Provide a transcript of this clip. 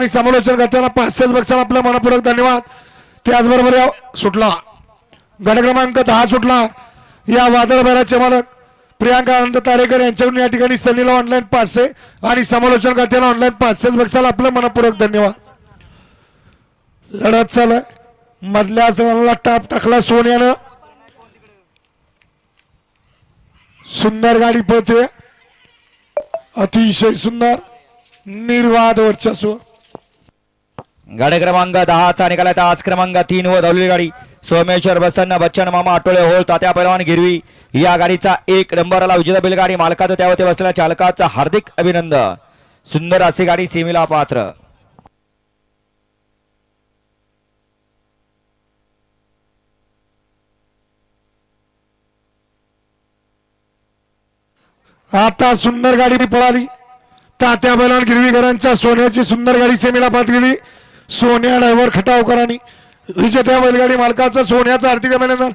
आणि समालोचन करताना पाचशेच बक्षाला आपला मनपूर्वक धन्यवाद. त्याचबरोबर या सुटला. गट क्रमांक दहा सुटला. या वादळ बैलाचे मालक प्रियांका आनंद तारेकर यांच्याकडून या ठिकाणी सनीला ऑनलाईन पाचशे आणि समालोचन करताना ऑनलाईन पाचशेच बक्षाला आपलं मनपूर्वक धन्यवाद. लढत चालय. मधल्या सणाला टाप टाकला सोन्यानं. सुंदर गाडी पळते. अतिशय सुंदर निर्वाद वर्चस्व. गाडी क्रमांक दहाचा निकाला आहे आज क्रमांक तीन व धावलेली गाडी. सोमेश्वर प्रसन्न बच्चन मामा आटोळे होळ तात्या पैलवान गिरवी. या गाडीचा एक नंबरला विजेता बैलगाडी मालकाचं त्यावरती बसलेल्या चालकाचं हार्दिक अभिनंदन. सुंदर अशी गाडी सेमीला पात्र. आता सुंदर गाडी पळाली. तात्या बैलान गिरवीकरांच्या सोन्याची सुंदर गाडी सेमीला पात गेली सोन्या डायव्हर खटावकरांनी. विजेत्या बैलगाडी मालकाचं सोन्याचं आर्थिक अभिनंदन.